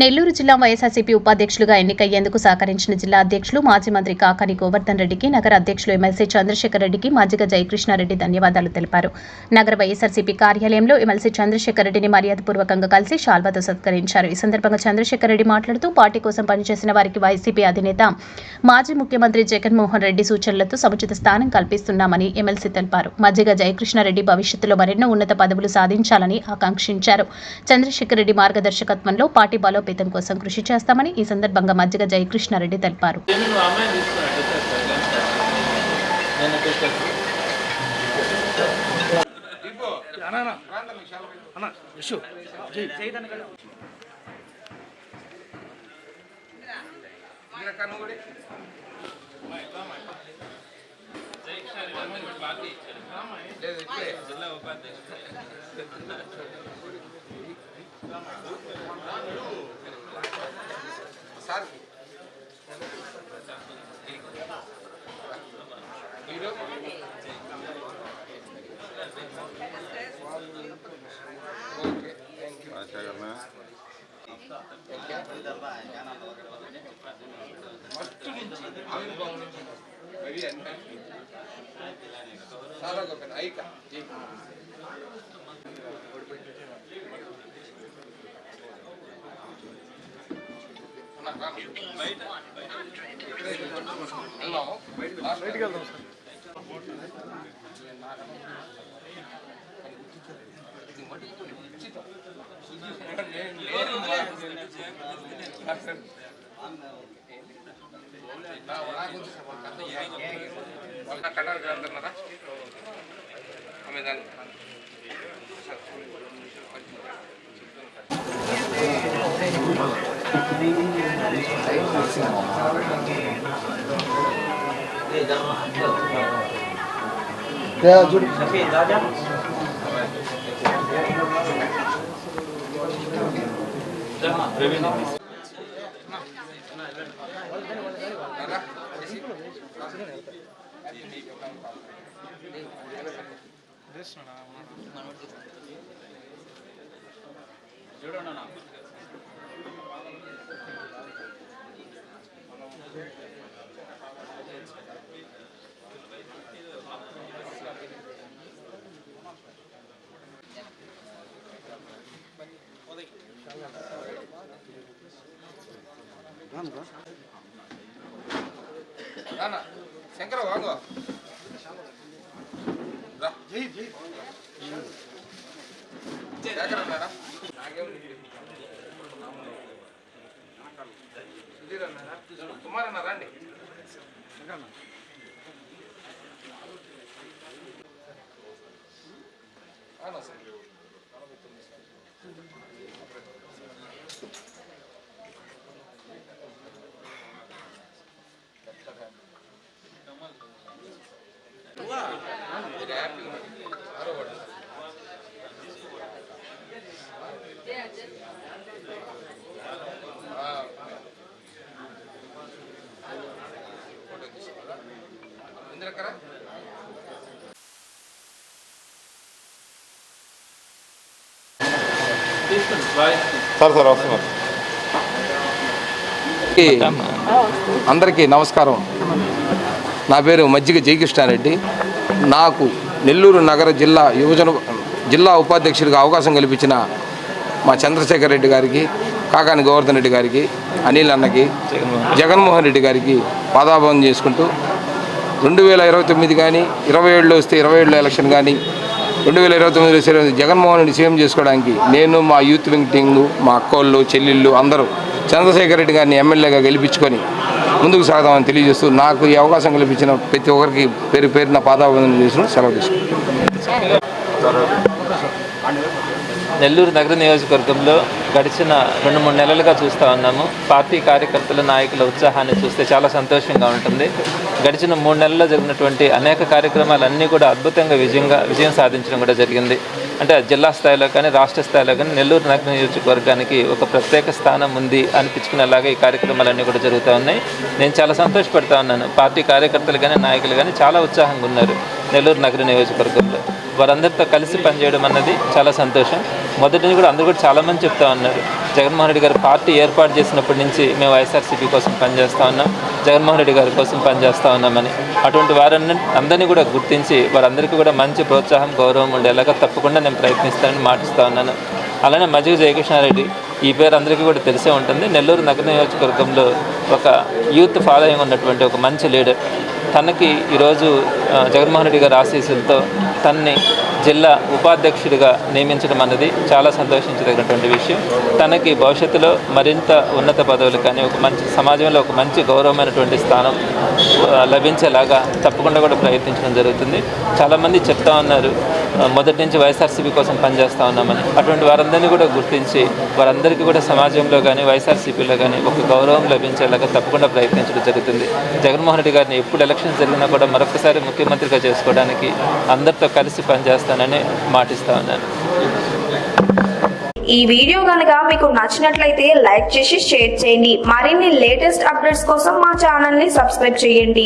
నెల్లూరు జిల్లా వైఎస్ఆర్సీపీ ఉపాధ్యక్షులుగా ఎన్నికయ్యేందుకు సహకరించిన జిల్లా అధ్యక్షులు మాజీ మంత్రి కాకాని గోవర్ధన్ రెడ్డికి నగర అధ్యక్షులు ఎమ్మెల్సీ చంద్రశేఖర్ రెడ్డికి మాజీగా జయకృష్ణారెడ్డి ధన్యవాదాలు తెలిపారు. నగర వైఎస్ఆర్సీపీ కార్యాలయంలో ఎమ్మెల్సీ చంద్రశేఖర్ రెడ్డిని మర్యాదపూర్వకంగా కలిసి షాల్వాతో సత్కరించారు. ఈ సందర్భంగా చంద్రశేఖర్ రెడ్డి మాట్లాడుతూ పార్టీ కోసం పనిచేసిన వారికి వైసీపీ అధినేత మాజీ ముఖ్యమంత్రి జగన్మోహన్ రెడ్డి సూచనలతో సముచిత స్థానం కల్పిస్తున్నామని ఎమ్మెల్సీ తెలిపారు. మజ్జిగ జయకృష్ణారెడ్డి భవిష్యత్తులో మరెన్నో ఉన్నత పదవులు సాధించాలని ఆకాంక్షించారు. చంద్రశేఖర్ రెడ్డి మార్గదర్శకత్వంలో పార్టీ బలోపేతం కోసం కృషి చేస్తామని ఈ సందర్భంగా మజ్జిగ జయకృష్ణారెడ్డి తెలిపారు. ఏమి నువ్వు అమ్మాయిని తీసుకున్నట్టు వచ్చేస్తావు నేను వచ్చేస్తాను జిల్లా ఉపాధ్యక్షుడు ప్రవీణ్ శంకర వాంగో కుమారన్న రండి అవునా సార్ మీరు శంకర ఉండండి. ఆరో వాడు. ఆ. ఫోటో తీసుకోవాలా? ఇందిరక్కరా? సార్ సార్ వస్తున్నారు అందరికీ నమస్కారం. నా పేరు మజ్జిగ జయకృష్ణారెడ్డి. నాకు నెల్లూరు నగర జిల్లా యువజన జిల్లా ఉపాధ్యక్షుడిగా అవకాశం కల్పించిన మా చంద్రశేఖర్ రెడ్డి గారికి కాకాని గోవర్ధన్ రెడ్డి గారికి అనిల్ అన్నకి జగన్మోహన్ రెడ్డి గారికి పాదాభం చేసుకుంటూ రెండు వేల ఇరవై తొమ్మిది కానీ ఇరవై ఏడులో వస్తే ఇరవై ఏడులో ఎలక్షన్ కానీ రెండు వేల ఇరవై తొమ్మిదిలో సరే జగన్మోహన్ రెడ్డి సీఎం చేసుకోవడానికి నేను మా యూత్ వింగ్ టీంలు మా అక్కోళ్ళు చెల్లెళ్ళు అందరూ చంద్రశేఖర్ రెడ్డి గారిని ఎమ్మెల్యేగా గెలిపించుకొని ముందుకు సాగదామని తెలియజేస్తూ నాకు ఈ అవకాశం కల్పించిన ప్రతి ఒక్కరికి పేరు పేరున పాదాభివందనం చేసిన సెలవు తీసుకుంటాను నెల్లూరు నగర నియోజకవర్గంలో గడిచిన రెండు మూడు నెలలుగా చూస్తూ ఉన్నాము. పార్టీ కార్యకర్తల నాయకుల ఉత్సాహాన్ని చూస్తే చాలా సంతోషంగా ఉంటుంది. గడిచిన మూడు నెలల్లో జరిగినటువంటి అనేక కార్యక్రమాలన్నీ కూడా అద్భుతంగా విజయంగా విజయం సాధించడం కూడా జరిగింది. అంటే జిల్లా స్థాయిలో కానీ రాష్ట్ర స్థాయిలో కానీ నెల్లూరు నగర నియోజకవర్గానికి ఒక ప్రత్యేక స్థానం ఉంది అనిపించుకునేలాగా ఈ కార్యక్రమాలన్నీ కూడా జరుగుతూ ఉన్నాయి. నేను చాలా సంతోషపడతా ఉన్నాను. పార్టీ కార్యకర్తలు కానీ నాయకులు కానీ చాలా ఉత్సాహంగా ఉన్నారు నెల్లూరు నగర నియోజకవర్గంలో. వారందరితో కలిసి పనిచేయడం అన్నది చాలా సంతోషం. మొదటి నుంచి కూడా అందరూ కూడా చాలామంది చెప్తా ఉన్నారు. జగన్మోహన్ రెడ్డి గారు పార్టీ ఏర్పాటు చేసినప్పటి నుంచి మేము వైఎస్ఆర్సీపీ కోసం పనిచేస్తూ ఉన్నాం. జగన్మోహన్ రెడ్డి గారి కోసం పనిచేస్తూ ఉన్నామని. అటువంటి వారిని అందరినీ కూడా గుర్తించి వారందరికీ కూడా మంచి ప్రోత్సాహం గౌరవం ఉండేలాగా తప్పకుండా నేను ప్రయత్నిస్తానని మాటిస్తూ ఉన్నాను. అలానే మజ్జిగ జయకృష్ణారెడ్డి ఈ పేరు అందరికీ కూడా తెలిసే ఉంటుంది. నెల్లూరు నగర నియోజకవర్గంలో ఒక యూత్ ఫాలోయింగ్ ఉన్నటువంటి ఒక మంచి లీడర్. తనకి ఈరోజు జగన్మోహన్ రెడ్డి గారి ఆశీస్సులతో తన్ని జిల్లా ఉపాధ్యక్షుడిగా నియమించడం అన్నది చాలా సంతోషించదగినటువంటి విషయం. తనకి భవిష్యత్తులో మరింత ఉన్నత పదవులు కానీ ఒక మంచి సమాజంలో ఒక మంచి గౌరవమైనటువంటి స్థానం లభించేలాగా తప్పకుండా కూడా ప్రయత్నించడం జరుగుతుంది. చాలామంది చెప్తా ఉన్నారు మొదటి నుంచి వైఎస్ఆర్సీపీ కోసం పనిచేస్తూ ఉన్నామని. అటువంటి వారందరినీ కూడా గుర్తించి వారందరికీ కూడా సమాజంలో కానీ వైఎస్ఆర్సీపీలో కానీ ఒక గౌరవం లభించేలాగా తప్పకుండా ప్రయత్నించడం జరుగుతుంది. జగన్మోహన్ రెడ్డి గారిని ఎప్పుడు ఎలక్షన్ జరిగినా కూడా మరొకసారి ముఖ్యమంత్రిగా చేసుకోవడానికి అందరితో కలిసి పనిచేస్తానని మాటిస్తా ఉన్నాను. ఈ వీడియో కనుక మీకు నచ్చినట్లయితే లైక్ చేసి షేర్ చేయండి. మరిన్ని లేటెస్ట్ అప్డేట్స్ కోసం మా ఛానల్ని సబ్స్క్రైబ్ చేయండి.